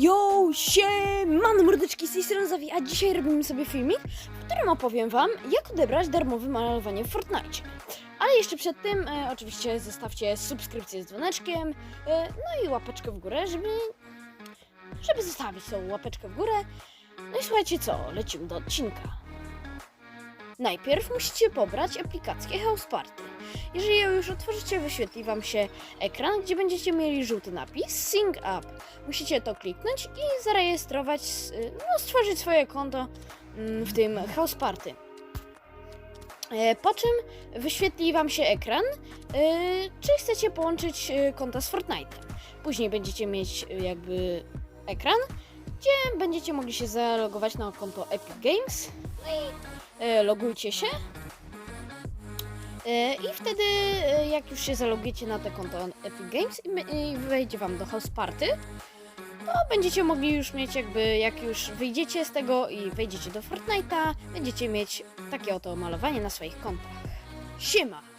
Yo, siemano mordeczki z tej a dzisiaj robimy sobie filmik, w którym opowiem wam, jak odebrać darmowe malowanie w Fortnite. Ale jeszcze przed tym, e, oczywiście zostawcie subskrypcję z dzwoneczkiem, e, no i łapeczkę w górę, żeby, żeby zostawić tą łapeczkę w górę. No i słuchajcie co, lecimy do odcinka. Najpierw musicie pobrać aplikację House Party. Jeżeli ją już otworzycie, wyświetli wam się ekran, gdzie będziecie mieli żółty napis Sync Up. Musicie to kliknąć i zarejestrować, no, stworzyć swoje konto mm, w tym House Party. E, Po czym wyświetli Wam się ekran, y, czy chcecie połączyć y, konta z Fortnite. Później będziecie mieć jakby ekran, gdzie będziecie mogli się zalogować na konto Epic Games. No i e, logujcie się. E, I wtedy, e, jak już się zalogujecie na to konto Epic Games i i wejdzie Wam do House Party, to będziecie mogli już mieć jakby, jak już wyjdziecie z tego i wejdziecie do Fortnite'a, będziecie mieć takie oto malowanie na swoich kontach. Siema!